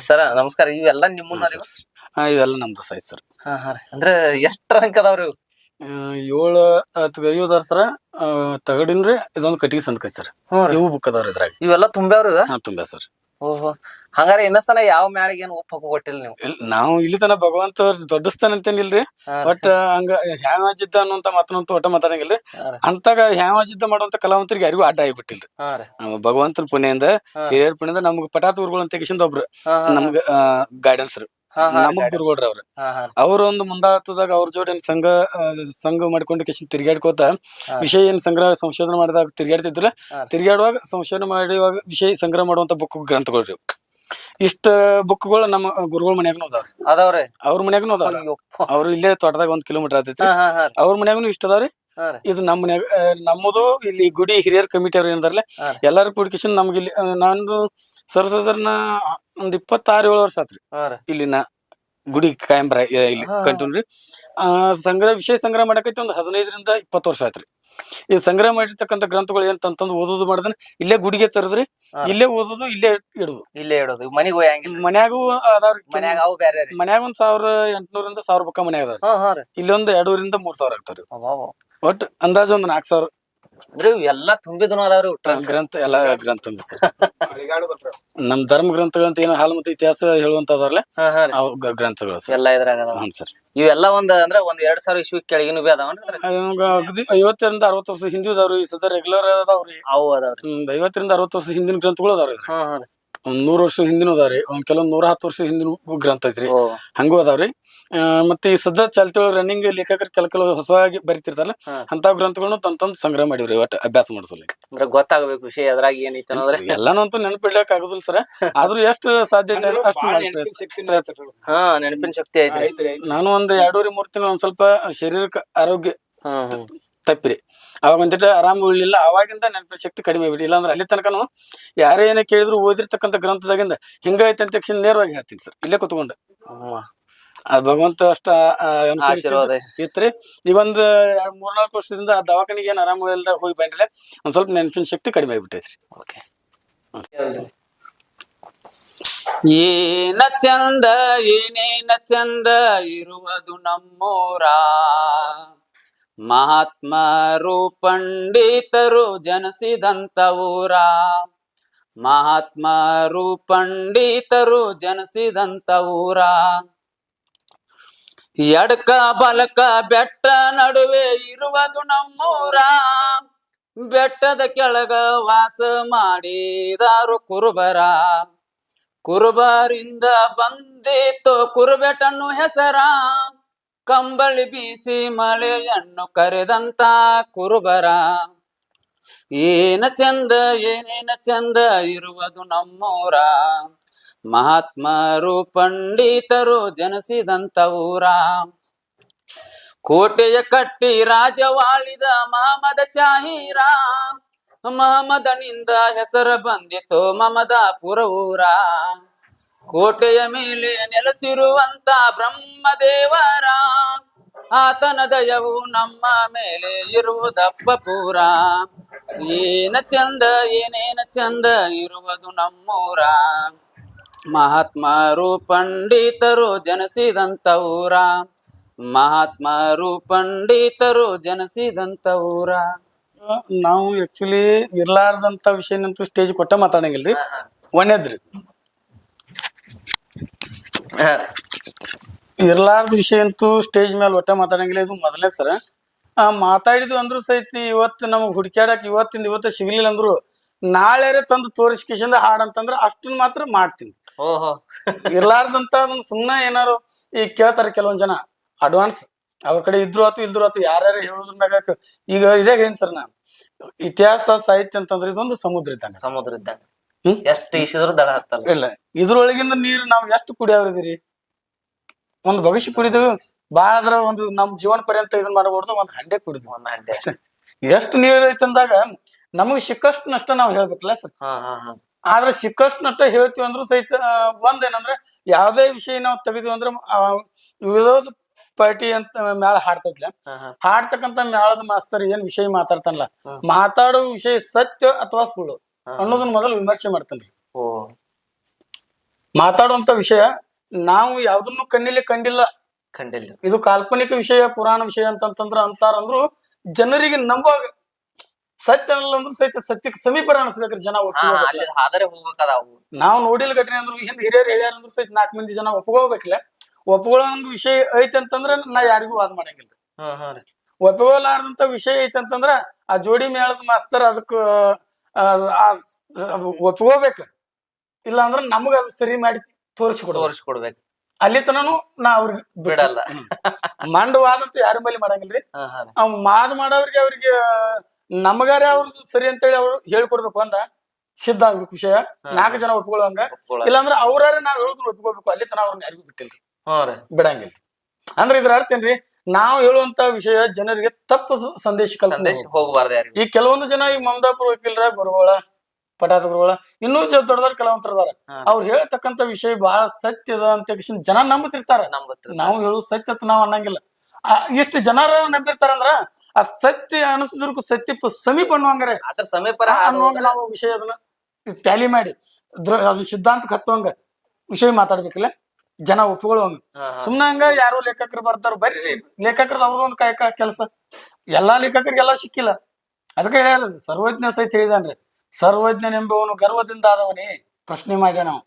ಸರ ನಮಸ್ಕಾರ ಇವೆಲ್ಲ ನಿಮ್ಮ ಇವೆಲ್ಲ ನಮ್ದು ಸೈಜ್ ಸರ್ ಹಾ ಹಾ ರೀ. ಅಂದ್ರ ಎಷ್ಟ್ ರಂಕ್ ಅದಾವ್ರಿ ಇವು? ಏಳು ಅಥವಾ ಐದು ಅದಾರ ಸರ ತಗಡಿನ್ರಿ ಇದೊಂದು ಕಟ್ಟಿಗೆ ಸಂದ್ಕೈತಿ ಸರ್ ಹ್ಞೂ ರೀ. ಇವು ಬುಕ್ ಅದಾವ್ರಿ ಇದ್ರಾಗ ಇವೆಲ್ಲ ತುಂಬ್ಯಾವ್ರಿ? ಹಾ ತುಂಬಾ ಸರ್ ಓಹೋ. ಹಂಗಾರ ಇನ್ನಸಲ ಯಾವ ಮ್ಯಾಳಿಗೆ ಏನ್ ಉಪ್ಪು ಹಾಕು ಕೊಟ್ಟಿಲ್ಲ ನೀವು? ನಾವು ಇಲ್ಲಿ ತನ ಭಗವಂತ ದೊಡ್ಡಸ್ತಾನ ಅಂತೇನಿಲ್ರಿ. ಬಟ್ ಹಂಗ ಹ್ಯಾವಾಜಿದ್ದ ಅನ್ನುವಂತ ಮಾತನಂತೂ ಒಟ್ಟ ಮಾತಾಡಂಗಿಲ್ರಿ ಅಂತಾಗ ಹ್ಯಾಮಾಜಿದ್ದ ಮಾಡುವಂತ ಕಲಾವಂತರಿಗೆ ಯಾರಿಗೂ ಅಡ್ಡ ಆಗಿಬಿಟ್ಟಿಲ್ರಿ. ಭಗವಂತನ ಪುಣ್ಯದಿಂದ. ಹಿರಿಯರ ಪುಣ್ಯದಿಂದ ನಮ್ಗೆ ಪಟಾತ್ ಗುರುಗಳು ಅಂತ ಕಿಶಿಂದ ಒಬ್ರು ನಮ್ಗ ಗೈಡೆನ್ಸ್ ಹಾ ಹಾ ನಮಗ್. ಅವ್ರ ಅವ್ರು ಒಂದು ಮುಂದಾಳತ್ವದಾಗ ಅವ್ರ ಜೋಡಿ ಸಂಘ ಸಂಘ ಮಾಡ್ಕೊಂಡು ಕಿಶನ್ ತಿರ್ಗಾಡ್ಕೋತ ವಿಷಯ ಏನ್ ಸಂಗ್ರಹ ಸಂಶೋಧನೆ ಮಾಡಿದಾಗ ತಿರ್ಗಾಡ್ತಿದ್ರ ತಿರುಗಾಡುವಾಗ ಸಂಶೋಧನೆ ಮಾಡುವಾಗ ವಿಷಯ ಸಂಗ್ರಹ ಮಾಡುವಂತ ಬುಕ್ ಗ್ರಂಥಗಳ್ರಿ. ಇಷ್ಟ ಬುಕ್ಗಳು ನಮ್ಮ ಗುರುಗಳ ಮನ್ಯಾಗನು ಅದಾವ್ರಿ ಅದಾವ್ರಿ ಅವ್ರ ಮನ್ಯಾಗನು ಅದಾವ್ರಿ. ಅವ್ರು ಇಲ್ಲೇ ತೋಟದಾಗ ಒಂದ್ ಕಿಲೋಮೀಟರ್ ಆತೈತಿ. ಅವ್ರ ಮನ್ಯಾಗನು ಇಷ್ಟ ಅದಾವ್ರಿ. ಇದು ನಮ್ಮ ನಮ್ಮದು ಇಲ್ಲಿ ಗುಡಿ ಹಿರಿಯರ್ ಕಮಿಟಿ ಅವ್ರು ಏನದಾರಲ್ಲ. ಎಲ್ಲಾರು ಕೂಡ್ಕಿಶನ್ ನಮ್ಗೆ ಇಲ್ಲಿ ನಾನು ನಂದು ಸರ್ಸದರ್ನ ಒಂದ್ ಇಪ್ಪತ್ತಾರು ಏಳು ವರ್ಷ ಆತ್ರಿ. ಹಾ ರೀ. ಇಲ್ಲಿನ ಗುಡಿ ಕಾಯಂಬ್ರ ಇಲ್ಲಿ. ಕಂಟಿನ್ಯೂ ಆ ಸಂಗ್ರಹ ವಿಷಯ ಸಂಗ್ರಹ ಮಾಡಕೈತಿ ಒಂದು ಹದಿನೈದರಿಂದ ಇಪ್ಪತ್ತು ವರ್ಷ ಆಯ್ತ್ರಿ ಈ ಸಂಗ್ರಹ ಮಾಡಿರ್ತಕ್ಕಂಥ ಗ್ರಂಥಗಳು ಏನ್ ತಂತಂದು ಓದೋದು ಮಾಡಿದ್ರೆ ಇಲ್ಲೇ ಗುಡಿಗೆ ತರದ್ರಿ ಇಲ್ಲೇ ಓದೋದು ಇಲ್ಲೇ ಇಡುದು. ಇಲ್ಲೇ ಇಡೋದು ಮನಿಗ್ ಮನ್ಯಾಗೂ ಅದಾವ್ರಿ ಮನ್ಯಾಗ ಅವು ಮನ್ಯಾಗ ಒಂದ್ ಸಾವಿರ ಎಂಟ್ನೂರಿಂದ ಸಾವಿರ ಬುಕ್ಕ ಮನ್ಯಾಗ ಅದಾವ್ರಿ. ಇಲ್ಲೊಂದು ಎರಡೂರಿಂದ ಮೂರ್ ಸಾವಿರ ಆಗ್ತಾವ್ರಿ. ಅಬ್ಬಬ್ಬ. ಒಟ್ ಅಂದಾಜು ಒಂದ್ ನಾಲ್ಕು ಸಾವಿರ ಅಂದ್ರೆ ಎಲ್ಲ ಎಲ್ಲಾ ತುಂಬಿದನು ಅದಾವ್ರಿ ಒಟ್ಟು. ಗ್ರಂಥ ಎಲ್ಲ ಗ್ರಂಥ. ನಮ್ ಧರ್ಮ ಗ್ರಂಥಗಳಂತ ಏನೋ ಹಾಲು ಮತ್ತು ಇತಿಹಾಸ ಹೇಳುವಂತ ಅದಾರಲ್ಲ ಹಾ ಹಾ ರೀ. ಅವು ಗ- ಗ್ರಂಥಗಳು ಸರ್ ಎಲ್ಲಾ ಇದ್ರಾಗ ಅದಾವ ಹ್ಞೂ ಸರ್ ಇವೆಲ್ಲ ಒಂದ್ ಅಂದ್ರ ಒಂದ್ ಎರಡ್ ಸಾವಿರ ಇಶ್ವಿ ಕೆಳಗಿನ ಬಿ ಅದಾವನ್ರಿ ಅದ್ರಾಗ? ಇವಾಗ ಅಗದಿ ಐವತ್ತರಿಂದ ಅರವತ್ತು ವರ್ಷ ಹಿಂದಿ ಅದಾವ್ರಿ ಈ ಸದ ರೆಗ್ಯುಲರ್ ಅದಾವ್ರಿ ಅವು ಅದಾವ್ರಿ ಐವತ್ತರಿಂದ ಅರವತ್ತು ವರ್ಷ ಹಿಂದಿನ ಗ್ರಂಥಗಳು ಅದಾವ್ರಿ ಹಾ ಹಾ ರೀ. ಒಂದ್ ನೂರ್ ವರ್ಷ ಹಿಂದಿನೂ ಅದಾವ್ರಿ ಒಂದ್ ಕೆಲವೊಂದ್ ನೂರ ಹತ್ತು ವರ್ಷ ಹಿಂದಿನ ಗ್ರಂಥ ಐತ್ರಿ. ಹಂಗೂ ಅದಾವ್ರಿ ಆ, ಮತ್ತೆ ಈ ಸದ್ಯ ಚಾಲ್ತಿ ರನ್ನಿಂಗ್ ಲೇಖಕರು ಕೆಲ ಕೆಲವು ಹೊಸವಾಗಿ ಬರಿತಿರ್ತಾರಲ್ಲ ಅಂತ ಗ್ರಂಥಗಳನ್ನು ತಂದ್ ಸಂಗ್ರಹ ಮಾಡಿವ್ರಿ ಒಟ್ಟು ಅಭ್ಯಾಸ ಮಾಡಿಸಲಿ ಅಂದ್ರೆ ಗೊತ್ತಾಗಬೇಕು ವಿಷಯ ಅದ್ರಾಗ ಏನೈತೆ ಅನ್ನೋದ್ರೆ ಎಲ್ಲಾನು ಅಂತೂ ನೆನಪಿಡ್ಲಕ್ ಆಗುದಿಲ್ಲ ಸರ್. ಆದ್ರೂ ಎಷ್ಟು ಸಾಧ್ಯತೆ ಅಷ್ಟು ಹಾ ನೆನಪಿನ ಶಕ್ತಿ ಐತ್ರಿ. ನಾನು ಒಂದ್ ಎರಡೂವರೆ ಮೂರ್ ತಿಂಗಳು ಒಂದ್ ಸ್ವಲ್ಪ ಶಾರೀರಿಕ ಆರೋಗ್ಯ ತಪ್ಪಿರಿ. ಅವಾಗ ಒಂದಿಟ್ಟು ಆರಾಮ ಉಳಿಲಿಲ್ಲ ಅವಾಗಿಂದ ನೆನಪಿನ ಶಕ್ತಿ ಕಡಿಮೆ ಬಿಡಿ ಇಲ್ಲಾಂದ್ರೆ ಅಲ್ಲಿ ತನಕನು ಯಾರೇ ಏನೇ ಕೇಳಿದ್ರು ಓದಿರ್ತಕ್ಕಂಥ ಗ್ರಂಥದಾಗಿಂದ ಹಿಂಗೈತೆ ಅಂತ ತಕ್ಷಣ ನೇರವಾಗಿ ಹೇಳ್ತೀನಿ ಸರ್. ಇಲ್ಲೇ ಕುತ್ಕೊಂಡು. ಅದ್ ಆ ಭಗವಂತ ಅಷ್ಟ ಇತ್ರಿ. ಈ ಒಂದ್ ಎರಡ್ ಮೂರ್ನಾಲ್ಕು ವರ್ಷದಿಂದ ಆ ದವಾಖಾನಿಗೆ ಏನ್ ಆರಾಮ ಇಲ್ದ ಹೋಗಿ ಬಂದ್ರೆ ಒಂದ್ ಸ್ವಲ್ಪ ನೆನಪಿನ ಶಕ್ತಿ ಕಡಿಮೆ ಆಗ್ಬಿಟ್ಟೈತ್ರಿ. ಓಕೆ ಏನ ಚಂದ ಏನೇನ ಚಂದ ಇರುವುದು ನಮ್ಮೂರ. ಮಹಾತ್ಮರು ಪಂಡಿತರು ಜನಿಸಿದಂತ ಊರ ಮಹಾತ್ಮರು ಪಂಡಿತರು ಜನಿಸಿದಂತ ಎಡಕ ಬಲಕ ಬೆಟ್ಟ ನಡುವೆ ಇರುವುದು ನಮ್ಮೂರ ಬೆಟ್ಟದ ಕೆಳಗ ವಾಸ ಮಾಡಿದಾರು ಕುರುಬರ ಕುರುಬರಿಂದ ಬಂದಿತ್ತು ಕುರುಬೆಟ್ಟನ್ನು ಹೆಸರ ಕಂಬಳಿ ಬೀಸಿ ಮಳೆಯನ್ನು ಕರೆದಂತ ಕುರುಬರ. ಏನ ಚಂದ, ಏನೇನ ಚಂದ ಇರುವುದು ನಮ್ಮೂರ. ಮಹಾತ್ಮರು ಪಂಡಿತರು ಜನಿಸಿದಂತ ಊರ. ಕೋಟೆಯ ಕಟ್ಟಿ ರಾಜವಾಳಿದ ಮಹಮದ ಶಾಹೀರ. ಮಹಮದನಿಂದ ಹೆಸರ ಬಂದಿತು ಮಮದಾಪುರ ಊರ. ಕೋಟೆಯ ಮೇಲೆ ನೆಲೆಸಿರುವಂತ ಬ್ರಹ್ಮದೇವರ ಆತನ ದಯವು ನಮ್ಮ ಮೇಲೆ ಇರುವುದಪ್ಪ ಪೂರ. ಏನ ಚಂದ ಏನೇನ ಚಂದ ಇರುವುದು ನಮ್ಮೂರ. ಮಹಾತ್ಮರು ಪಂಡಿತರು ಜನಿಸಿದಂತ ಊರ ಮಹಾತ್ಮರು ಪಂಡಿತರು ಜನಿಸಿದಂತ ಊರ ನಾವು ಆಕ್ಚುಲಿ ಇರ್ಲಾರ್ದಂತ ವಿಷಯ ಸ್ಟೇಜ್ ಕೊಟ್ಟ ಮಾತಾಡಂಗಿಲ್ರಿ? ಒಣ್ಣೆದ್ರಿ ಹಾ. ಇರ್ಲಾರ್ದ ವಿಷಯ ಅಂತೂ ಸ್ಟೇಜ್ ಮೇಲೆ ಒಟ್ಟ ಮಾತಾಡಂಗಿಲ್ಲ ಇದು ಮೊದಲೇ ಸರ. ಆ ಮಾತಾಡಿದ್ವಿ ಅಂದ್ರು ಸಹಿತ ಇವತ್ತು ನಮಗ್ ಹುಡ್ಕ್ಯಾಡಕ್ ಇವತ್ತಿಂದ ಇವತ್ತು ಸಿಗ್ಲಿಲ್ಲ ಅಂದ್ರು ನಾಳೆ ತಂದು ತೋರಿಸ್ಕೇಶನ್ ಹಾಡ್ ಅಂತಂದ್ರ ಅಷ್ಟನ್ನ ಮಾತ್ರ ಮಾಡ್ತೀನಿ. ಓಹೋ. ಇರ್ಲಾರ್ದಂತ ಅದನ್ನ ಸುಮ್ನೆ ಏನಾರು ಈಗ ಕೇಳ್ತಾರ ಕೆಲವೊಂದ್ ಜನ. ಅಡ್ವಾನ್ಸ್ ಅವ್ರ ಕಡೆ ಇದ್ರು ಆತು ಇಲ್ದ್ರು ಆತು ಯಾರ್ಯಾರು ಹೇಳುದ್ರ ಮ್ಯಾಗ ಈಗ ಇದೇ ಹೇಳಿ ಸರ್ ನಾನು. ಇತಿಹಾಸ ಸಾಹಿತ್ಯ ಅಂತಂದ್ರೆ ಇದೊಂದು ಸಮುದ್ರ ಇದ್ದಂಗ. ಸಮುದ್ರ ಇದ್ದಂಗ. ಹ್ಮ್? ಎಷ್ಟ್ ಈಸಿದ್ರು ದಡ ಹತ್ತಲ್ಲ. ಇಲ್ಲ ಇದ್ರೊಳಗಿಂದ ನೀರು ನಾವು ಎಷ್ಟು ಕುಡಿಯೋರಿದ್ದೀರಿ ಒಂದು ಭವಿಷ್ಯ ಕುಡಿದು ಬಾಳ ಅದ್ರ ಒಂದು ನಮ್ ಜೀವನ ಪರ್ಯಂತ ಇದನ್ ಮಾಡಬಾರ್ದು ಒಂದ್ ಹಂಡೆ ಕುಡಿದ್ವಿ ಒಂದ್ ಹಂಡೆ. ಅಷ್ಟೇ. ಎಷ್ಟು ನೀರು ಐತೆ ಅಂದಾಗ ನಮಗ್ ಸಿಕ್ಕಷ್ಟು ನಷ್ಟ ನಾವ್ ಹೇಳ್ಬೇಕಲ್ಲ ಸರ್. ಹಾ ಹಾ ಹಾ. ಆದ್ರೆ ಸಿಕ್ಕಷ್ಟು ನಷ್ಟ ಹೇಳ್ತೀವಿ ಅಂದ್ರೂ ಸಹಿತ ಆ, ಒಂದೇನಂದ್ರೆ ಯಾವ್ದೇ ವಿಷಯ ನಾವು ತೆಗೆದ್ವಿ ಅಂದ್ರೆ ಆ, ವಿರೋಧ ಪಾರ್ಟಿ ಅಂತ ಮ್ಯಾಲ ಹಾಡ್ತೈತ್ಲ. ಹಾ ಹಾ. ಹಾಡ್ತಕ್ಕಂತ ಮ್ಯಾಳದ ಮಾಸ್ತರ್ ಏನ್ ವಿಷಯ ಮಾತಾಡ್ತಾನಲ್ಲ ಮಾತಾಡೋ ವಿಷಯ ಸತ್ಯ ಅಥವಾ ಸುಳ್ಳು. ಅನ್ನೋದನ್ನ ಮೊದಲು ವಿಮರ್ಶೆ ಮಾಡ್ತಾನ್ರಿ. ಓ. ಮಾತಾಡುವಂತ ವಿಷಯ ನಾವು ಯಾವ್ದನ್ನು ಕಣ್ಣಿಲ್ಲಿ ಕಂಡಿಲ್ಲ. ಕಂಡಿಲ್ಲ. ಇದು ಕಾಲ್ಪನಿಕ ವಿಷಯ ಪುರಾಣ ವಿಷಯ ಅಂತಂತಂದ್ರ ಅಂತಾರಂದ್ರು ಜನರಿಗೆ ನಂಬುವಾಗ ಸತ್ಯ ಅಲ್ಲ ಅಂದ್ರೂ ಸಹಿತ ಸತ್ಯಕ್ಕೆ ಸಮೀಪ ಅನಿಸ್ಬೇಕ್ರಿ ಜನ ಆದರೆ ಹಾದರೆ ನಾವು ನೋಡಿಲ್ಲ ಘಟನೆ ಅಂದ್ರು ಹಿಂದೆ ಹಿರಿಯರು ಹೇಳ್ಯಾರ ಅಂದ್ರು ಸಹಿತ ನಾಲ್ಕು ಮಂದಿ ಜನ ಒಪ್ಕೋಬೇಕಿಲ್ಲ ಒಪ್ಕೊಳ್ಳೋ ಒಂದು ವಿಷಯ ಐತೆ ಅಂತಂದ್ರೆ ನಾ ಯಾರಿಗೂ ವಾದ ಮಾಡಂಗಿಲ್ಲ ಹ್ಮ್ ಹ್ಮ್ ರೀ. ಒಪ್ಪಿಕೊಳ್ಳಾರ್ದಂತ ವಿಷಯ ಐತೆ ಅಂತಂದ್ರ ಆ ಜೋಡಿ ಮೇಳದ ಮಾಸ್ತರ್ ಅದಕ್ಕ ಒಪ್ಕೋಬೇಕು ಇಲ್ಲ ಅಂದ್ರೆ ನಮಗ ಅದು ಸರಿ ಮಾಡಿ ತೋರಿಸ್ಕೊಡ್ಬೇಕು. ತೋರಿಸ್ಕೊಡ್ಬೇಕು. ಅಲ್ಲಿ ತನೂ ನಾ ಅವ್ರಿಗೆ ಬಿಡಲ್ಲ. ಮಂಡವಾದ ಅಂತ ಯಾರ ಮೇಲೆ ಮಾಡಂಗಿಲ್ರಿ. ಮಾದ ಅವ್ ಮಾದ್ ಮಾಡೋರಿಗೆ ಅವ್ರಿಗೆ ನಮಗಾರೆ ಅವ್ರದ್ದು ಸರಿ ಅಂತೇಳಿ ಅವ್ರು ಹೇಳ್ಕೊಡ್ಬೇಕು ಅಂದ ಸಿದ್ಧ ಆಗ್ಬೇಕು ವಿಷಯ. ನಾಲ್ಕು ಜನ ಒಪ್ಕೊಳ್ಳೋಂಗ. ಇಲ್ಲಾಂದ್ರೆ ಅವ್ರಾರೆ ನಾವ್ ಹೇಳಿದ್ರು ಒಪ್ಕೋಬೇಕು ಅಲ್ಲಿ ತನ ಅವ್ರನ್ನ ಯಾರಿಗೂ ಬಿಟ್ಟಿಲ್ರಿ. ಬಿಡಂಗಿಲ್ಲ ಅಂದ್ರೆ ಇದ್ರ ಅರ್ಥ ಏನ್ರಿ? ನಾವು ಹೇಳುವಂತ ವಿಷಯ ಜನರಿಗೆ ತಪ್ಪು ಸಂದೇಶ ಕಲ್ಪನೆ ಸಂದೇಶ ಈ ಕೆಲವೊಂದು ಜನ ಈ ಮಮದಾಪುರ ವಕೀಲರ ಗುರುಗಳ ಪಟಾತ ಗುರುಗಳ ಇನ್ನೂ ಜನ ದೊಡ್ಡದಾರ ದೊಡ್ಡ ಕೆಲವಂತರ ಅದಾರ ಹಾ. ಅವ್ರು ಹೇಳ್ತಕ್ಕಂತ ವಿಷಯ ಬಹಳ ಸತ್ಯದ ಅಂತ ಜನ ನಂಬುತ್ತಿರ್ತಾರ. ನಾವು ಹೇಳುದು ಸತ್ಯ ಅಂತ ನಾವು ಅನ್ನಂಗಿಲ್ಲ. ಆ, ಇಷ್ಟು ಜನರ ನಂಬಿರ್ತಾರಂದ್ರ ಆ ಸತ್ಯ ಅನಿಸಿದ್ರು ಸತ್ಯ ಸಮೀಪ ಅನ್ನುವಂಗ್ರೆ ಸಮೀಪ ಸಮೀಪರ ಅನ್ನುವಂಗ ನಾವು ವಿಷಯ ಅದನ್ನ ಟ್ಯಾಲಿ ಮಾಡಿ. ಅದ್ರ ಅದು ಸಿದ್ಧಾಂತಕ್ಕೆ ಹತ್ತುವಂಗ ವಿಷಯ ಮಾತಾಡ್ಬೇಕಿಲ್ಲ? ಜನ ಒಪ್ಕೊಳ್ಳುವಂಗ ಸುಮ್ನ ಹಂಗ ಯಾರು ಲೇಖಕರು ಬರ್ತಾರ ಬರ್ರಿ ಲೇಖಕರದ ಅವ್ರದ್ದು ಒಂದು ಕಾಯಕ ಕೆಲಸ. ಎಲ್ಲಾ ಲೇಖಕರಿಗೆಲ್ಲ ಸಿಕ್ಕಿಲ್ಲ. ಅದಕ್ಕೆ ಹೇಳ್ಯಾರ ಸರ್ವಜ್ಞ ಸಹಿತ ಹೇಳಿದಾನ್ರಿ. ಸರ್ವಜ್ಞನೆಂಬವನು ಗರ್ವದಿಂದ ಆದವನೇ? ಪ್ರಶ್ನೆ ಮಾಡ್ಯಾನ ನಾವು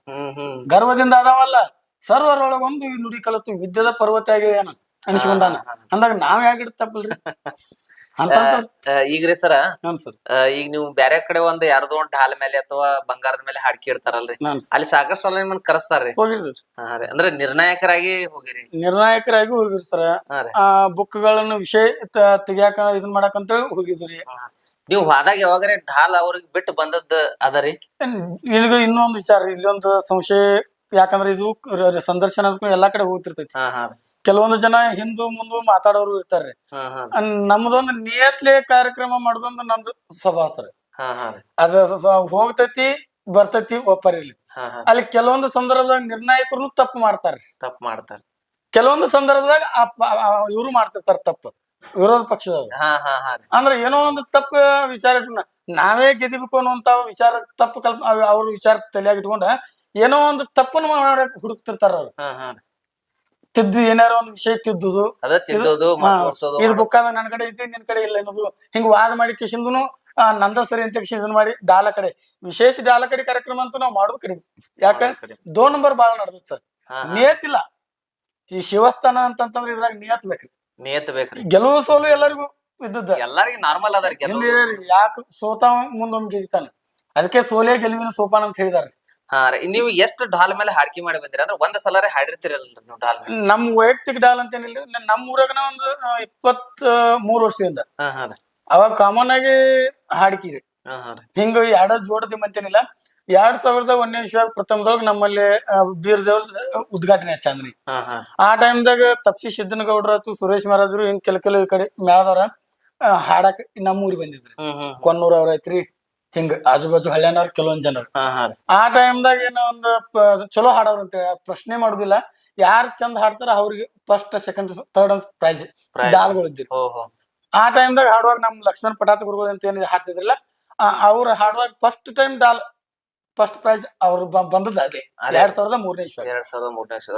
ಗರ್ವದಿಂದ ಆದವಲ್ಲ ಸರ್ವರೊಳಗೊಂದು ನುಡಿ ಕಲತ್ತು ವಿದ್ಯದ ಪರ್ವತ ಆಗಿದೆಯನ ಅನಿಸ್ಕೊಂಡಾನ. ಅಂದಾಗ ನಾವ್ ಯಾಕೆ ತಪ್ಪಲ್ರಿ ಅಂತ ಆ, ಈಗ ರೀ ಸರ? ಸರ್. ಈಗ ನೀವು ಬ್ಯಾರೆ ಕಡೆ ಒಂದ್ ಯಾರ್ದೋ ಒಂದ್ ಹಾಲ್ ಮೇಲೆ ಅಥವಾ ಬಂಗಾರದ ಮೇಲೆ ಹಾಡ್ಕಿ ಇಡ್ತಾರಲ್ರಿ? ಅಲ್ಲಿ ಸಾಕಷ್ಟು ಸಲ ನಿಮ್ಮನ್ನ ಕರೆಸ್ತಾರ್ರಿ? ಅಂದ್ರೆ ನಿರ್ಣಾಯಕರಾಗಿ ಹೋಗಿರಿ? ನಿರ್ಣಾಯಕರಾಗಿ ಹೋಗಿರಿ ಸರ್. ಬುಕ್ ಗಳನ್ನ ವಿಷಯ ತೆಗಿಯಾಕ ಇದನ್ ಮಾಡಕ್ ಅಂತ ಹೋಗಿದ್ರಿ ನೀವು ಹೋದಾಗ ಯಾವಾಗ್ರೆ ಢಾಲ್ ಅವ್ರಿಗೆ ಬಿಟ್ಟು ಬಂದದ್ದು ಅದರಿ ಇಲ್ಲಿಗೂ ಇನ್ನೊಂದು ವಿಚಾರ ಇಲ್ಲೊಂದು ಸಂಶಯ ಯಾಕಂದ್ರೆ ಇದು ರ- ರ- ಸಂದರ್ಶನ ಅಂದ್ಕೊಂಡು ಎಲ್ಲಾ ಕಡೆ ಹೋಗ್ತಿರ್ತೈತಿ. ಹಾ ಹಾ. ಕೆಲವೊಂದು ಜನ ಹಿಂದೂ ಮುಂದು ಮಾತಾಡೋರು ಇರ್ತಾರೆ. ಹಾ ಹಾ. ಅನ್- ನಮ್ದೊಂದು ನಿಯತ್ಲೆ ಕಾರ್ಯಕ್ರಮ ಮಾಡೋದೊಂದು ನಮ್ದು ಸಭಾಸರ. ಹಾ ಹಾ. ರೀ. ಅದ ಸ- ಸ- ಹೋಗ್ತೈತಿ ಬರ್ತೈತಿ ಹಾ ಹಾ. ಅಲ್ಲಿ ಕೆಲವೊಂದು ಸಂದರ್ಭದಾಗ ನಿರ್ಣಾಯಕರು ತಪ್ಪು ಮಾಡ್ತಾರ. ತಪ್ಪು ಮಾಡ್ತಾರ. ಕೆಲವೊಂದು ಸಂದರ್ಭದಾಗ ಇವರು ಮಾಡ್ತಿರ್ತಾರ ತಪ್ಪು. ವಿರೋಧ ಪಕ್ಷದವ್ರು. ಹಾ ಹಾ ಹಾ. ರೀ. ಅಂದ್ರೆ ಏನೋ ಒಂದು ತಪ್ಪು ವಿಚಾರ ಇಟ್ಕೊಂಡ ನಾವೇ ಗೆದಿಬೇಕು ಅನ್ನುವಂತ ವಿಚಾರ ತಪ್ಪು ಕಲ್ಪ ಅವ್- ಅವ್ರ ವಿಚಾರ ತಲೆಯಾಗ ಇಟ್ಕೊಂಡ ಏನೋ ಒಂದು ತಪ್ಪನ್ನು ಮಾಡಕ್ ಹುಡುಕ್ತಿರ್ತಾರ ಅವ್ರು. ತಿದ್ದು ಏನಾರ ಒಂದು ವಿಷಯ ತಿದ್ದುದು. ಇದು ಬುಕ್ ಅದ ನನ್ನ ಕಡೆ ಐತಿ ನಿನ್ ಕಡೆ ಇಲ್ಲ ಅನ್ನೋದು. ಹಿಂಗ್ ವಾದ ಮಾಡಿ ಕಿಶಿಂದನು ನಂದ ಸರಿ ಅಂತ ಇದನ್ ಮಾಡಿ ಡಾಲ ಕಡೆ. ವಿಶೇಷ ಡಾಲ ಕಡೆ ಕಾರ್ಯಕ್ರಮ ಅಂತೂ ನಾವು ಮಾಡೋದು ಕಡಿಮೆ. ಯಾಕ. ದೋ ನಂಬರ್ ಬಾಳ ನಡ್ದ ಸರ್. ನಿಯತ್ತಿಲ್ಲ. ಈ ಶಿವಸ್ಥಾನ ಅಂತಂತಂದ್ರೆ ಇದ್ರಾಗ ನಿಯತ್ ಬೇಕ್ರಿ. ನಿಯತ್ ಬೇಕ್ರಿ. ಗೆಲುವು ಸೋಲು ಎಲ್ಲರಿಗೂ ಇದ್ದದ್ದ. ಎಲ್ಲರಿಗೂ ನಾರ್ಮಲ್ ಅದಾರ ಯಾಕೆ ಸೋತಾವ ಮುಂದೊಮ್ಮೆ ಗೆಲ್ತಾನೆ? ಅದಕ್ಕೆ ಸೋಲೆ ಗೆಲುವಿನ ಸೋಪಾನ ಅಂತ ಹೇಳಿದಾರೆ. ಹಾ ರೀ ನೀವು ಎಷ್ಟು ಡಾಲ್ ಮೇಲೆ ಹಾಡಿಕೆ ಮಾಡಿ ಬಂದಿರ? ಅಂದ್ರೆ ಒಂದ್ ಸಲ ಹಾಡಿರ್ತೀರಲ್ರಿ ನೀವು ಡಾಲ್ ಮೇಲೆ? ನಮ್ ವೈಯಕ್ತಿಕ ಡಾಲ್ ಅಂತ ಏನಿಲ್ರಿ ನನ್- ನಮ್ ಊರಾಗನ ಒಂದು ಇಪ್ಪತ್ ಮೂರ್ ವರ್ಷದಿಂದ. ಹಾ ಹಾ ರೀ. ಅವಾಗ ಕಾಮನ್ ಆಗಿ ಹಾಡ್ಕಿರಿ ಹಾ ಹಾ ರೀ. ಹಿಂಗ ಎರಡ ಜೋಡದಿ ಅಂತೇನಿಲ್ಲ ಎರಡ್ ಸಾವಿರದ ಒಂದನೇ ವಿಶ್ವ ಪ್ರಥಮದಾಗ ನಮ್ಮಲ್ಲಿ ಆ, ಬೀರ್ ದೇವ್ರ ಉದ್ಘಾಟನೆ ಹಚ್ಚಂದ್ರಿ ಹಾ ಹಾ. ಆ ಟೈಮ್ದಾಗ ತಪ್ಸಿ ಸಿದ್ದನಗೌಡ್ರ ಆತು ಸುರೇಶ್ ಮಹಾರಾಜರು ಹಿಂಗ್ ಕೆಲ ಕೆಲವು ಈ ಕಡೆ ಮ್ಯಾದವ್ರ ಹಾಡಕ್ ನಮ್ಮೂರಿಗೆ ಬಂದಿದ್ರಿ. ಹ್ಮ್ ಹ್ಮ್ ಕೊನ್ನೂರ್ ಅವ್ರ ಐತ್ರಿ ಹಿಂಗ ಆಜು ಬಾಜು ಹಳ್ಳ್ಯಾನವ್ರ ಕೆಲವೊಂದ್ ಜನರು ಹಾ ಹಾ ರೀ. ಆ ಟೈಮ್ದಾಗ ಏನೋ ಒಂದು ಪ- ಚಲೋ ಹಾಡೋರು ಅಂತ ಪ್ರಶ್ನೆ ಮಾಡುದಿಲ್ಲ ಯಾರು ಚಂದ ಹಾಡ್ತಾರ ಅವ್ರಿಗೆ ಫಸ್ಟ್ ಸೆಕೆಂಡ್ ಥರ್ಡ್ ಅಂತ ಪ್ರೈಸ್ Prize. ಡಾಲ್ಗಳು ಇದ್ದಿರಿ ಓಹೋ ಆ ಟೈಮ್ದಾಗ ಹಾಡುವಾಗ ನಮ್ ಲಕ್ಷ್ಮಣ್ ಪಟಾತ್ ಗುರುಗಳು ಅಂತ ಏನ್ ಹಾಡ್ತಿದ್ರಲ್ಲ ಅವ್ರ ಹಾಡುವಾಗ first time doll first prize ಅವ್ರು ಬ- ಬಂದದ್ದು ಅದೇ. ಅದೇ. ಎರಡ್ ಸಾವಿರದ ಮೂರನೇ ಇಸ್ವಿ ಎರಡ್ ಸಾವಿರದ ಮೂರನೇ ವರ್ಷದ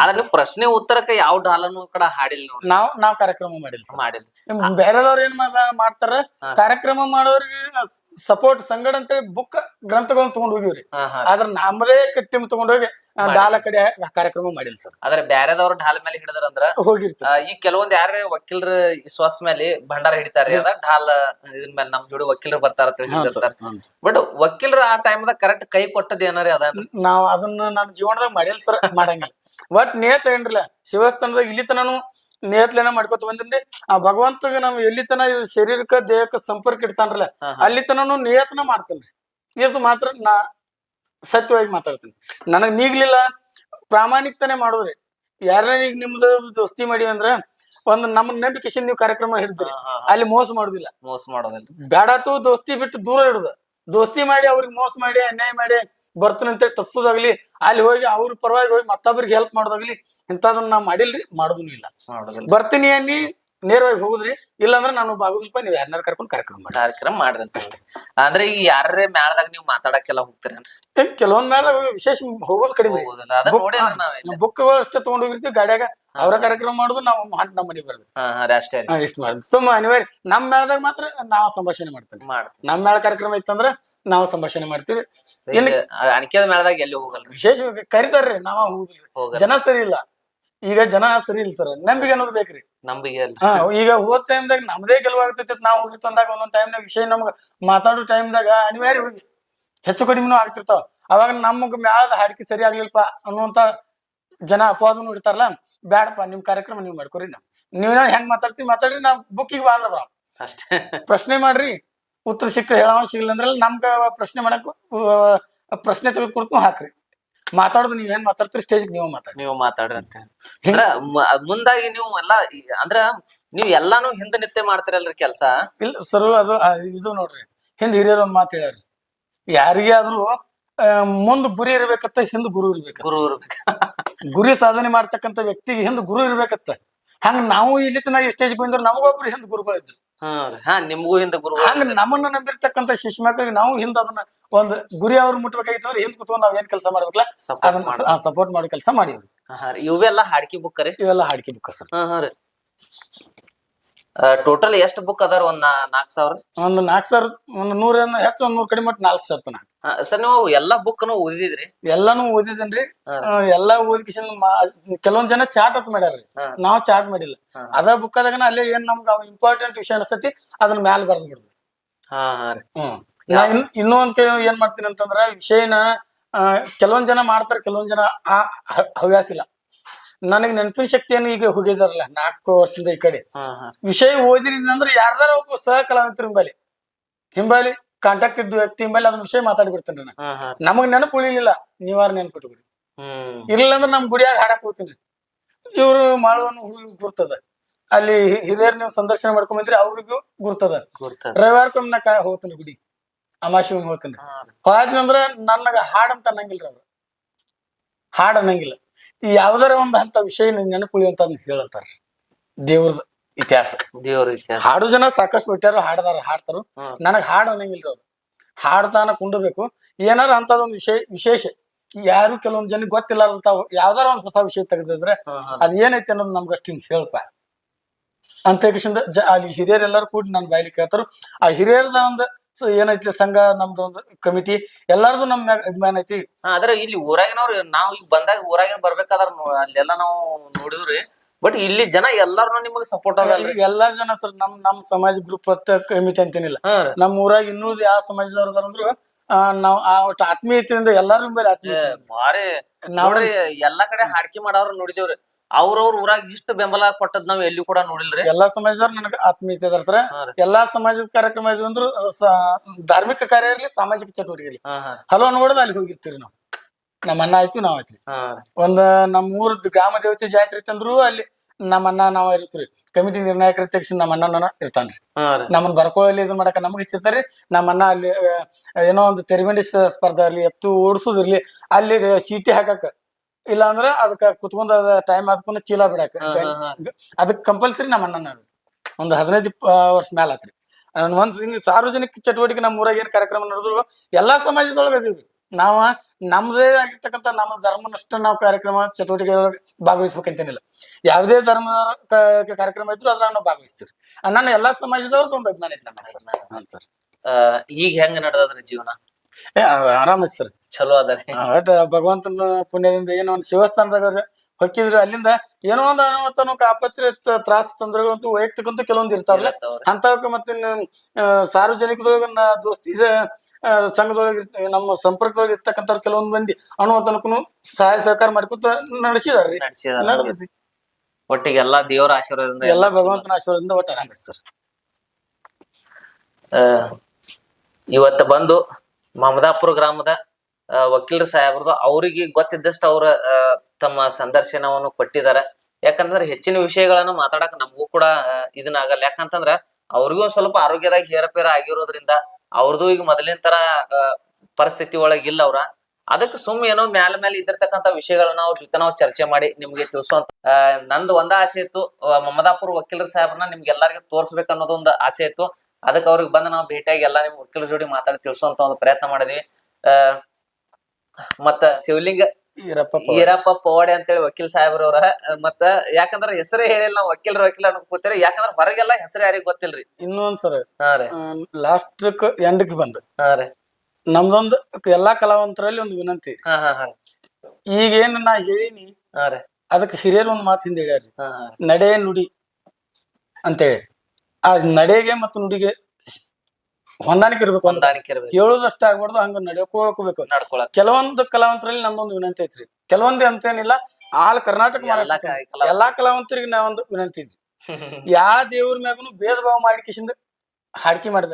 ಆದ್ರೆ ನೀವು ಪ್ರಶ್ನೆ ಉತ್ತರಕ್ಕೆ ಯಾವ ಡಾಲನು ಕೂಡ ಹಾಡಿಲ್ಲ ನೀವು ನಾವ್ ನಾವ್ ಕಾರ್ಯಕ್ರಮ ಮಾಡಿಲ್ಲ sir. ಮಾಡಿಲ್ಲ. ನಿಮ್ ಬೇರೆದವ್ರು ಏನ್ ಮಾಡ- ಮಾಡ್ತಾರ? ಹಾ. ಕಾರ್ಯಕ್ರಮ ಮಾಡೋರಿಗೆ ಸಪೋರ್ಟ್ ಸಂಗಡ ಅಂತೇಳಿ ಬುಕ್ ಗ್ರಂಥಗಳನ್ನ ತಗೊಂಡ್ ಹೋಗಿವ್ರಿ. ಹಾ ಹಾ. ಆದ್ರ ನಮ್ಮದೇ ಟೀಮ್ ತಗೊಂಡೋಗಿ ಆ, ಮಾಡಿ. ಡಾಲ ಕಡೆ ಕಾರ್ಯಕ್ರಮ ಮಾಡಿಲ್ಲ ಸರ್. ಆದ್ರೆ ಬ್ಯಾರೆದವ್ರ ಢಾಲ್ ಮೇಲೆ ಹಿಡಿದ್ರ ಅಂದ್ರ ಹೋಗಿರ್ತ ಈ ಕೆಲವೊಂದ್ ಯಾರೇ ವಕೀಲರ ವಿಶ್ವಾಸ ಮೇಲೆ ಭಂಡಾರ ಹಿಡಿತಾರೆ ಢಾಲ ಇದ್ರ ಮೇಲೆ ನಮ್ ಜೋಡಿ ವಕೀಲರು ಬರ್ತಾರ. ಬಟ್ ವಕೀಲರ ಆ ಟೈಮ್ದಾಗ ಕರೆಕ್ಟ್ ಕೈ ಕೊಟ್ಟದ ಏನಾರೇ ಅದ ನಾವ್ ಅದನ್ನ ನನ್ನ ಜೀವನದಾಗ ಮಾಡಿಲ್ಲ ಸರ್ ಮಾಡಂಗಿಲ್ಲ. ಒಟ್ ನೇತ ಏನ್ರಲ್ಲ ಶಿವಸ್ಥಾನದಾಗ ಇಲ್ಲಿ ತನನು ನೇತ್ಲೆನ ಮಾಡ್ಕೊತ ಬಂದಿನ್ರಿ ಆ ಭಗವಂತಗ ನಮ್ ಎಲ್ಲಿ ತನ ಶರೀರಕ್ಕ ದೇಹಕ್ಕ ಸಂಪರ್ಕ ಇಡ್ತಾನ್ರಲ್ಲ. ಅಲ್ಲಿ ತನನು ನೇತನ ಮಾಡ್ತೇನ್ರಿ. ಇದು ಮಾತ್ರ ನಾ ಸತ್ಯವಾಗಿ ಮಾತಾಡ್ತೀನಿ. ನನಗ್ ನೀಗ್ಲಿಲ್ಲ. ಪ್ರಾಮಾಣಿಕತನೆ ಮಾಡೋದ್ರಿ. ಯಾರನ್ನ ಈಗ ನಿಮ್ದು ದೋಸ್ತಿ ಮಾಡಿ ಅಂದ್ರ ಒಂದ್ ನಮ್ಮ ನಂಬಿಕೆಶನ್ ನೀವು ಕಾರ್ಯಕ್ರಮ ಹಿಡಿದ್ರಿ. ಅಲ್ಲಿ ಮೋಸ ಮಾಡುದಿಲ್ಲ. ಮೋಸ ಮಾಡೋದಿಲ್ಲ. ಬ್ಯಾಡಾತು ದೋಸ್ತಿ ಬಿಟ್ಟು ದೂರ ಇಡುದ. ದೋಸ್ತಿ ಮಾಡಿ ಅವ್ರಿಗೆ ಮೋಸ ಮಾಡಿ ಅನ್ಯಾಯ ಮಾಡಿ ಬರ್ತನಂತೆ ತಪ್ಸೋದಾಗ್ಲಿ ಅಲ್ಲಿ ಹೋಗಿ ಅವ್ರ ಪರವಾಗಿ ಹೋಗಿ ಮತ್ತೊಬ್ರಿಗೆ ಹೆಲ್ಪ್ ಮಾಡೋದಾಗ್ಲಿ ಇಂಥದನ್ನ ನಾ ಮಾಡಿಲ್ರಿ ಮಾಡೋದೂ ಇಲ್ಲ. ಬರ್ತೀನಿ ಅನ್ನಿ ನೇರವಾಗಿ ಹೋಗುದ್ರಿ? ಇಲ್ಲಾಂದ್ರೆ ನಾನು ಬಾಗುದಿಲ್ಪ ನೀವು ಯಾರನ್ನಾರು ಕರ್ಕೊಂಡು ಕಾರ್ಯಕ್ರಮ ಮಾಡಿ. ಕಾರ್ಯಕ್ರಮ ಮಾಡ್ರಿ ಅಂತ ಅಂದ್ರೆ ಈಗ ಯಾರೇ ಮೇಳದಾಗ ನೀವು ಮಾತಾಡಕ್ಕೆಲ್ಲ ಹೋಗ್ತೀರೇನ್ರಿ? ಏನ್ ಕೆಲವೊಂದ್ ಮೇಲೆ ವಿಶೇಷ ಹೋಗೋದು ಕಡಿಮೆ ಬುಕ್ ಹೋಗೋದಿಲ್ಲ. ಅದನ್ನ Book- ನೋಡಿಲ್ಲ ನಾವ್ ಬುಕ್ಗಳು ಅಷ್ಟೇ ತಗೊಂಡ್ ಹೋಗಿರ್ತೀವಿ ಗಾಡ್ಯಾಗ ಅವರ ಕಾರ್ಯಕ್ರಮ ಮಾಡುದು ನಾವು ಹಂಟ್ ನಮ್ಮ ಮನೆಗೆ ಬರ್ದು. ಹಾ ಹಾ ರೀ ಅಷ್ಟೇ ರೀ. ಇಷ್ಟ ಮಾಡುದು ಸುಮ್ಮ ಅನಿವಾರ್ಯ ನಮ್ ಮೇಳದಾಗ ಮಾತ್ರ ನಾವು ಸಂಭಾಷಣೆ ಮಾಡ್ತೇವೆ. ಮಾಡ್ತೀವಿ. ನಮ್ ಮೇಳ ಕಾರ್ಯಕ್ರಮ ಇತ್ತಂದ್ರ ನಾವು ಸಂಭಾಷಣೆ ಮಾಡ್ತೀವಿ. ಇಲ್ಲಿ ಅಣಿಕೆದ ಮೇಳದಾಗ ಎಲ್ಲಿ ಹೋಗಲ್ರಿ? ವಿಶೇಷವಾಗಿ ಕರಿತಾರ್ರಿ ನಾವ ಹೋಗುದಿಲ್ಲ. ಹೋಗಲ್ಲ. ಜನ ಸರಿ ಇಲ್ಲ. ಈಗ ಜನ ಸರಿ ಇಲ್ಲ ಸರ್. ನಂಬಿಕೆ ಅನ್ನೋದು ಬೇಕ್ರಿ. ನಂಬಿಕೆ ಅಲ್ಲ ಹಾ ಈಗ ಹೋದ್ ಟೈಮ್ದಾಗ ನಮ್ದೇ ಗೆಲುವಾಗ್ತೈತಿ ನಾವು ತಂದಾಗ ಒಂದೊಂದ್ ಟೈಮ್ನಾಗ ವಿಷಯ ನಮ್ಗ ಮಾತಾಡೋ ಟೈಮ್ದಾಗ ಅನಿವಾರ್ಯ ಹೋಗಿ. ಹೆಚ್ಚು ಕಡಿಮೆನೂ ಆಗ್ತಿರ್ತಾವ. ಅವಾಗ ನಮಗ್ ಮ್ಯಾಳದ ಹಾಡಿಕೆ ಸರಿ ಆಗ್ಲಿಲ್ಪ ಅನ್ನುವಂತ ಜನ ಅಪವಾದನು ಇಡ್ತಾರಲ್ಲ. ಬ್ಯಾಡಪ್ಪ ನಿಮ್ ಕಾರ್ಯಕ್ರಮ ನೀವ್ ಮಾಡ್ಕೊರಿ ನಾ ನೀವ್ ಹೆಂಗ್ ಮಾತಾಡ್ತೀವಿ ಮಾತಾಡ್ರಿ ನಾವ್ ಬುಕ್ಕಿಗೆ ಬಾಂದ್ರ ಬಾ ಅಷ್ಟೇ. ಪ್ರಶ್ನೆ ಮಾಡ್ರಿ ಉತ್ತರ ಸಿಕ್ಕ ಹೇಳೋ ಸಿಗ್ಲಿಲ್ಲ ಅಂದ್ರೆ ನಮ್ಗ ಪ್ರಶ್ನೆ ಮಾಡಕ್ ಪ್ರಶ್ನೆ ತೆಗೆದುಕೊಡ್ತು ಹಾಕ್ರಿ. ಮಾತಾಡೋದು ನೀವ್ ಏನ್ ಮಾತಾಡ್ತೀರಿ ಸ್ಟೇಜ್ ನೀವು ಮಾತಾಡಿ ನೀವು ಮಾತಾಡ್ರಿ ಅಂತ ಅಂದ್ರ ಮ- ಮುಂದಾಗಿ ನೀವು ಎಲ್ಲಾ ಈ- ಅಂದ್ರ ನೀವ್ ಎಲ್ಲಾನು ಹಿಂದ ನಿತ್ಯ ಮಾಡ್ತಿರಲ್ರಿ ಕೆಲ್ಸ? ಇಲ್ಲ ಸರ್ ಅದು ಆ, ಇದು ನೋಡ್ರಿ. ಹಿಂದ್ ಹಿರಿಯರು ಒಂದ್ ಮಾತು ಹೇಳ್ರಿ ಯಾರಿಗೆ ಆದ್ರೂ ಆ, ಮುಂದ್ ಗುರಿ ಇರ್ಬೇಕತ್ತ ಹಿಂದ್ ಗುರು ಇರ್ಬೇಕ ಗುರು ಇರ್ಬೇಕು. ಗುರಿ ಸಾಧನೆ ಮಾಡ್ತಕ್ಕಂತ ವ್ಯಕ್ತಿಗೆ ಹಿಂದ್ ಗುರು ಇರ್ಬೇಕತ್ತ. ಹಂಗ ನಾವು ಇಲ್ಲಿ ತನಕ ಈ ಸ್ಟೇಜ್ ಬಂದ್ರೆ ನಮಗೊಬ್ರು ಹಿಂದ್ ಗುರುಗಳಿದ್ರು ಹಾ ರೀ. ಹಾ ನಿಮ್ಗೂ ಹಿಂದ ಗುರು ಹಂಗ ನಮ್ಮನ್ನ ನಂಬಿರ್ತಕ್ಕಂತ ಶಿಷ್ಯ ಮಕ್ಕಳಿಗೆ ನಾವು ಹಿಂದ ಅದನ್ನ ಒಂದ್ ಗುರಿ ಅವ್ರ ಮುಟ್ಬೇಕಾಗಿತ್ತು ಅಂದ್ರೆ ಹಿಂದ್ ಕುತ್ಕೊಂಡು ನಾವ್ ಏನ್ ಕೆಲಸ ಮಾಡ್ಬೇಕಲ್ಲ ಸಪೋರ್ಟ್ ಅದನ್ನ ಮಾಡ ಸಪೋರ್ಟ್ ಮಾಡೋ ಕೆಲಸ ಮಾಡಿದ್ವಿ. ಇವೆಲ್ಲ ಹಾಡ್ಕಿ ಬುಕ್ ರೀ? ಇವೆಲ್ಲ ಹಾಡ್ಕಿ ಬುಕ್ ಸರ್. ಹಾ ರೀ. ಟೋಟಲ್ ಎಷ್ಟ್ ಬುಕ್ ಅದಾರ? ಒಂದ್ ನಾಲ್ಕ್ ಸಾವಿರ? ಒಂದ್ ನಾಲ್ಕು ಸಾವಿರ ಒಂದ್ ನೂರ ಹೆಚ್ಚು ಒಂದ್ ನೂರ್ ಕಡಿಮೆ ಮಟ್ಟ ನಾಲ್ಕು ಸಾವಿರ ತನ ಸರ್ ನೀವು ಎಲ್ಲಾ ಬುಕ್ ಓದಿದ್ರಿ ಎಲ್ಲಾನು ಓದಿದೇನ್ರಿ. ಎಲ್ಲಾ ಓದಿಕಿಸಿನ ಕೆಲವೊಂದ್ ಜನ ಚಾಟ್ ಅಂತ ಮಾಡ್ಯಾರ್ರಿ. ನಾವ್ ಚಾಟ್ ಮಾಡಿಲ್ಲ. ಅದ ಬುಕ್ ಆದಾಗ ಅಲ್ಲೇ ಏನ್ ನಮ್ಗ ಇಂಪಾರ್ಟೆಂಟ್ ವಿಷಯ ಅನಿಸ್ತೈತಿ ಅದನ್ನ ಮ್ಯಾಲ ಬರ್ದ್ ಹಾ ಹ್ಮ್. ನಾ ಇನ್ ಇನ್ನೂ ಒಂದ್ ಏನ್ ಮಾಡ್ತೀನಿ ಅಂತಂದ್ರ ವಿಷಯನ ಕೆಲವೊಂದ್ ಜನ ಮಾಡ್ತಾರ ಕೆಲವೊಂದ್ ಜನ ಆ ಹವ್ಯಾಸ ಇಲ್ಲ. ನನಗ್ ನೆನಪಿನ ಏನು ಈಗ ಹೋಗಿದಾರಲ್ಲ ನಾಲ್ಕು ವರ್ಷದಿಂದ ಈ ಕಡೆ. ವಿಷಯ ಓದಿನಿ ಅಂದ್ರೆ ಯಾರ್ದಾರ ಒಬ್ಬ ಸಹ ಹಿಂಬಾಲಿ. ಹಿಂಬಾಲಿ. ಕಾಂಟ್ಯಾಕ್ಟ್ ಇದ್ದ ವ್ಯಕ್ತಿ ಮೇಲೆ ಅದನ್ನ ವಿಷಯ ಮಾತಾಡಿ ಬಿಡ್ತೇನೆ ನಾನು ನಮಗ್ ನೆನಪು ಉಳಿಲಿಲ್ಲ ನೀವಾರ ನೆನಪಿಟ್ಬಿಡಿ. ಇರ್ಲಿಲ್ಲ ಅಂದ್ರೆ ನಮ್ ಗುಡಿಯಾಗ ಹಾಡಕ್ ಹೋಗ್ತೀನಿ. ಇವ್ರು ಮಾಳುವನ್ನು ಗುರ್ತದ. ಅಲ್ಲಿ ಹಿರಿಯರ್ ನೀವು ಸಂದರ್ಶನ ಮಾಡ್ಕೊಂಡ್ ಬಂದ್ರಿ ಅವ್ರಿಗೂ ಗುರ್ತದ. ರವಿವಾರಕ್ಕೊಮ್ಮೆ ನಾ ಹೋಗ್ತೀನಿ ಗುಡಿ. ಅಮಾಶಿ ಹೋಗ್ತೀನಿ. ಹೋದ್ನಂದ್ರ ನನಗ ಹಾಡ್ ಅಂತ ಅನ್ನಂಗಿಲ್ರಿ ಅವ್ರು. ಹಾಡ್ ಅನ್ನಂಗಿಲ್ಲ. ಯಾವ್ದಾರ ಒಂದ್ ಅಂತ ವಿಷಯ ನೆನಪುಳಿ ಅಂತ ಹೇಳಂತಾರ ದೇವ್ರದ ಇತಿಹಾಸ. ದೇವ್ರ ಇತಿಹಾಸ. ಹಾಡು ಜನ ಸಾಕಷ್ಟು ಬಿಟ್ಟಾರ ಹಾಡದಾರ ಹಾಡ್ತಾರ. ಹ್ಮ್. ನನಗ್ ಹಾಡು ಅನ್ನಂಗಿಲ್ರಿ ಅವ್ರು. ಹಾಡ್ತಾನ ಕುಂಡಬೇಕು. ಏನಾರ ಅಂತದೊಂದು ವಿಶೇ ವಿಶೇಷ. ಯಾರು ಕೆಲವೊಂದ್ ಜನಕ್ಕೆ ಗೊತ್ತಿಲ್ಲಾರಂತ ಯಾವ್ದಾರ ಒಂದ್ ಹೊಸ ವಿಷಯ ತೆಗೆದಿದ್ರೆ ಅದ್ ಏನೈತಿ ಅನ್ನೋದು ನಮ್ಗೆ ಅಷ್ಟು ಹಿಂಗ್ ಹೇಳ್ಪ ಅಂತ ಜ ಅಲ್ಲಿ ಹಿರಿಯರೆಲ್ಲರೂ ಕೂಡಿ ನನ್ನ ಬಾಯ್ಲಿ ಕೇಳ್ತಾರ. ಆ ಹಿರಿಯರದ ಒಂದು ಸ- ಏನೈತಿ ಸಂಘ ನಮ್ದು ಒಂದು ಕಮಿಟಿ ಎಲ್ಲಾರ್ದು ನಮ್ ಮ್ಯಾಗ್ ಅಭಿಮಾನ ಐತಿ. ಹಾ, ಆದ್ರೆ ಇಲ್ಲಿ ಊರಾಗಿನವ್ರು ನಾವ್ ಈಗ ಬಂದಾಗ ಊರಾಗಿನ ಬರ್ಬೇಕಾದ್ರ ನೋ- ಅಲ್ಲೆಲ್ಲ ನಾವು ನೋಡಿವ್ರಿ ಬಟ್ ಇಲ್ಲಿ ಜನ ಎಲ್ಲಾರು ನಿಮಗೆ ಸಪೋರ್ಟ್ ಅದಲ್ರಿ ಎಲ್ಲಾ ಜನ ಸರ್ ನಮ್ ನಮ್ ಸಮಾಜ ಗ್ರೂಪ್ ಅಂತ ಕಮಿಟಿ ಅಂತೇನಿಲ್ಲ. ನಮ್ ಊರಾಗ ಇನ್ನೂ ಯಾವ ಸಮಾಜದವ್ರು ಅದಾರಂದ್ರು ಆ, ನಾವ್ ಆ ಒಟ್ಟು ಆತ್ಮೀಯತೆಯಿಂದ ಎಲ್ಲಾರ ಮೇಲೆ ಆತ್ಮೀಯತೆ. ಭಾರಿ. ನೋಡ್ರಿ ಎಲ್ಲಾ ಕಡೆ ಹಾಡ್ಕಿ ಮಾಡವ್ರ ನೋಡಿದೇವ್ರಿ. ಅವ್ರವ್ರ ಊರಾಗ ಇಷ್ಟ ಬೆಂಬಲ ಕೊಟ್ಟದ್ ನಾವ್ ಎಲ್ಲಿ ಕೂಡ ನೋಡಿಲ್ರಿ. ಎಲ್ಲಾ ಸಮಾಜದವ್ರು ನನಗೆ ಆತ್ಮೀಯತೆ ಅದಾರ ಸರ್. ಹಾ ರೀ. ಎಲ್ಲಾ ಸಮಾಜದ ಕಾರ್ಯಕ್ರಮ ಇದ್ವು ಅಂದ್ರು ಸ- ಧಾರ್ಮಿಕ ಕಾರ್ಯ ಇರ್ಲಿ ಸಾಮಾಜಿಕ ಚಟುವಟಿಕೆ ಇರ್ಲಿ. ಹಾ ಹಾ. ಹಲೋ ಅನ್ಬಿಡೋದು ಅಲ್ಲಿ ಹೋಗಿರ್ತೀವಿ ನಾವು. ನಮ್ಮ ಅಣ್ಣ ಆಯ್ತು ನಾವ್ ಆಯ್ತು ಹಾ. ಒಂದ್ ನಮ್ಮ ಊರದ್ ಗ್ರಾಮ ದೇವತೆ ಜಾತ್ರೆ ತಂದ್ರು ಅಲ್ಲಿ ನಮ್ಮ ಅಣ್ಣ ನಾವ್ ಇರ್ತೀವಿ ಕಮಿಟಿ ನಿರ್ಣಾಯಕರ ತೆಗಿಸಿ ನಮ್ಮ ಅಣ್ಣನ ಇರ್ತಾನ್ರಿ. ಹಾ ರೀ. ನಮ್ಮನ್ನ ಬರ್ಕೊಳ್ಳಿ ಇದು ಮಾಡಕ ನಮ್ಗೆ ಇಚ್ಚಿರ್ತಾರಿ. ನಮ್ಮ ಅಣ್ಣ ಅಲ್ಲಿ ಆ, ಏನೋ ಒಂದು ತೆರಿಬಂಡಿ ಸ- ಸ್ಪರ್ಧೆ ಅಲ್ಲಿ ಎತ್ತು ಓಡಿಸೋದಿರ್ಲಿ ಅಲ್ಲಿ ಸೀಟಿ ಹಾಕಕ. ಇಲ್ಲ ಅಂದ್ರ ಅದಕ್ಕ ಕುತ್ಕೊಂಡ್ ಟೈಮ್ ಆದ್ಕೊಂಡು ಚೀಲ ಬಿಡಾಕ. ಹಾ, ಹಾ, ಹಾ. ಅದಕ್ ಕಂಪಲ್ಸರಿ ನಮ್ಮ ಅಣ್ಣನ ಒಂದು ಹದಿನೈದು ಇಪ್ಪ ವರ್ಷ ಮ್ಯಾಲ ಆತ್ರಿ. ಒಂದ್ ಹಿಂಗ್ ಸಾರ್ವಜನಿಕ ಚಟುವಟಿಕೆ ನಮ್ಮ ಊರಾಗ ಏನ್ ಕಾರ್ಯಕ್ರಮ ನಡೆದ್ರು ಎಲ್ಲಾ ಸಮಾಜದೊಳಗ ಅದೀವ್ರಿ ನಾವ ನಮ್ದೇ ಆಗಿರ್ತಕ್ಕಂಥ ನಮ್ಮ ಧರ್ಮನಷ್ಟ ನಾವು ಕಾರ್ಯಕ್ರಮ ಚಟುವಟಿಕೆ ಭಾಗವಹಿಸ್ಬೇಕಂತೇನಿಲ್ಲ. ಯಾವುದೇ ಧರ್ಮದ ಕಾರ್ಯಕ್ರಮ ಇದ್ರು ಅದ್ರಾಗ ನಾವು ಭಾಗವಹಿಸ್ತೀವಿ ನನ್ನ ಎಲ್ಲಾ ಸಮಾಜದವ್ರು ತುಂಬ ಅಭಿಮಾನ ಐತಿ ಸರ್ ಈಗ ಹೆಂಗ್ ನಡೆದ್ರಿ ಜೀವನ? ಆರಾಮ ಸರ್. ಚಲೋ ಅದರಿ. ಒಟ್ಟ ಭಗವಂತನ ಪುಣ್ಯದಿಂದ ಏನೋ ಒಂದು ಶಿವಸ್ಥಾನದಾಗ ಹೊಕ್ಕಿದ್ರು ಅಲ್ಲಿಂದ ಏನೋ ಒಂದು ಅನಾಹುತನೋ ಕಾಪತ್ರ ತ್ರಾಸ ತೊಂದರೆಗಳಂತೂ ವೈಯಕ್ತಿಕಂತೂ ಕೆಲವೊಂದು ಇರ್ತಾವಲ್ಲ. ಅಂತವಕ್ಕ ಮತ್ತೆ ಸಾರ್ವಜನಿಕದೊಳಗ ದೋಸ್ತಿ ಸಂಘದೊಳಗ ನಮ್ಮ ಸಂಪರ್ಕದೊಳಗ ಇರ್ತಕ್ಕಂಥ ಕೆಲವೊಂದು ಮಂದಿ ಅನುಮತನಕ್ಕೂ ಸಹಾಯ ಸಹಕಾರ ಮಾಡ್ಕೊತ ನಡೆಸಿದಾರ್ರಿ. ನಡೆದೈತಿ ಒಟ್ಟಿಗೆ ಎಲ್ಲಾ ದೇವರ ಆಶೀರ್ವಾದದಿಂದ ಎಲ್ಲಾ ಭಗವಂತನ ಆಶೀರ್ವಾದದಿಂದ ಒಟ್ಟ ಸರ್. ಇವತ್ತ ಬಂದು ಮಮದಾಪುರ ಗ್ರಾಮದ ವಕೀಲರ ಸಾಹೇಬ್ರದ್ದು ಅವರಿಗೆ ಗೊತ್ತಿದ್ದಷ್ಟು ಅವ್ರ ತಮ್ಮ ಸಂದರ್ಶನವನ್ನು ಕೊಟ್ಟಿದ್ದಾರೆ. ಯಾಕಂದ್ರೆ ಹೆಚ್ಚಿನ ವಿಷಯಗಳನ್ನ ಮಾತಾಡಕ್ ನಮಗೂ ಕೂಡ ಇದನ್ನ ಆಗಲ್ಲ. ಯಾಕಂತಂದ್ರ ಅವ್ರಿಗೂ ಸ್ವಲ್ಪ ಆರೋಗ್ಯದಾಗ ಹೇರಪೇರ ಆಗಿರೋದ್ರಿಂದ ಅವ್ರದ್ದು ಈಗ ಮೊದಲಿನ ತರ ಪರಿಸ್ಥಿತಿ ಒಳಗೆ ಇಲ್ಲ ಅವ್ರ. ಅದಕ್ಕೆ ಸುಮ್ ಏನೋ ಮ್ಯಾಲ ಮೇಲೆ ಇದ್ದಿರ್ತಕ್ಕಂಥ ವಿಷಯಗಳನ್ನ ಅವ್ರ ಜೊತೆ ನಾವು ಚರ್ಚೆ ಮಾಡಿ ನಿಮ್ಗೆ ತಿಳಿಸುವಂತ ನಂದು ಒಂದ ಆಸೆ ಇತ್ತು. ಮಮದಾಪುರ ವಕೀಲರ ಸಾಹೇಬ್ರನ್ನ ನಿಮ್ಗೆ ಎಲ್ಲರಿಗೂ ತೋರ್ಸ್ಬೇಕು ಅನ್ನೋದು ಒಂದು ಆಸೆ ಇತ್ತು. ಅದಕ್ಕೆ ಅವ್ರಿಗೆ ಬಂದು ನಾವು ಭೇಟಿಯಾಗಿ ಎಲ್ಲಾ ನಿಮ್ಮ ವಕೀಲರ ಜೋಡಿ ಮಾತಾಡಿ ತಿಳಿಸುವಂತ ಒಂದು ಪ್ರಯತ್ನ ಮಾಡಿದ್ವಿ. ಅಹ್ ಮತ್ತ ಶಿವಲಿಂಗ ಈರಪ್ಪ ಪವಾಡೆ. ಅಂತೇಳಿ ವಕೀಲ್ ಸಾಹೇಬ್ರವ್ರ ಮತ್ತ ಯಾಕಂದ್ರ ಹೆಸರೇ ಹೇಳಿಲ್ಲ ನಾವು ವಕೀಲರ ವಕೀಲ ಅನ್ನೋ ಕೂತೀರಿ. ಯಾಕಂದ್ರ ಹೊರಗೆಲ್ಲ ಹೆಸರು ಯಾರಿಗ್ ಗೊತ್ತಿಲ್ರಿ. ಇನ್ನೊಂದ್ ಸರ್. ಲಾಸ್ಟ್ ಎಂಡ್ಕ್ ಬಂದ್ ನಮ್ದೊಂದ್ ಎಲ್ಲಾ ಕಲಾವಂತರಲ್ಲಿ ಒಂದು ವಿನಂತಿ. ಹಾ ಹಾ ಹಾ. ಈಗ ಏನ್ ನಾ ಹೇಳಿನಿ ಅದಕ್ಕೆ ಹಿರಿಯರು ಒಂದ್ ಮಾತು ಹಿಂದೆ ಹೇಳ್ಯಾರಿ ನಡೆ ನುಡಿ ಅಂತೇಳಿ. ಆ ನಡೆಗೆ ಮತ್ತು ನುಡಿಗೆ ಹೊಂದಾಣಿಕೆ ಇರ್ಬೇಕು ಹೊಂದಾಣಿಕೆ ಇರ್ಬೇಕು ಹೇಳೋದಷ್ಟ ಆಗ್ಬಾರ್ದು ಹಂಗ ನಡ್ಕೋಬೇಕು ನಡ್ಕೊಳಕ್. ಕೆಲವೊಂದು ಕಲಾವಂತರಲ್ಲಿ ನಂದೊಂದು ವಿನಂತಿ ಐತ್ರಿ. ಕೆಲವೊಂದು ಅಂತೇನಿಲ್ಲ ಆಲ್ ಕರ್ನಾಟಕ ಎಲ್ಲಾ ಮಹಾರಾಷ್ಟ್ರ ಎಲ್ಲಾ ಕಲಾವಂತರಿಗೆ ನಾವೊಂದು ವಿನಂತಿ ಐತ್ರಿ. ಯಾವ ದೇವ್ರ ಮ್ಯಾಗನು ಭೇದ ಭಾವ ಮಾಡಿ ಕಿಶಿಂದ ಹಾಡ್ಕಿ ಮಾಡ್ಬೇಕು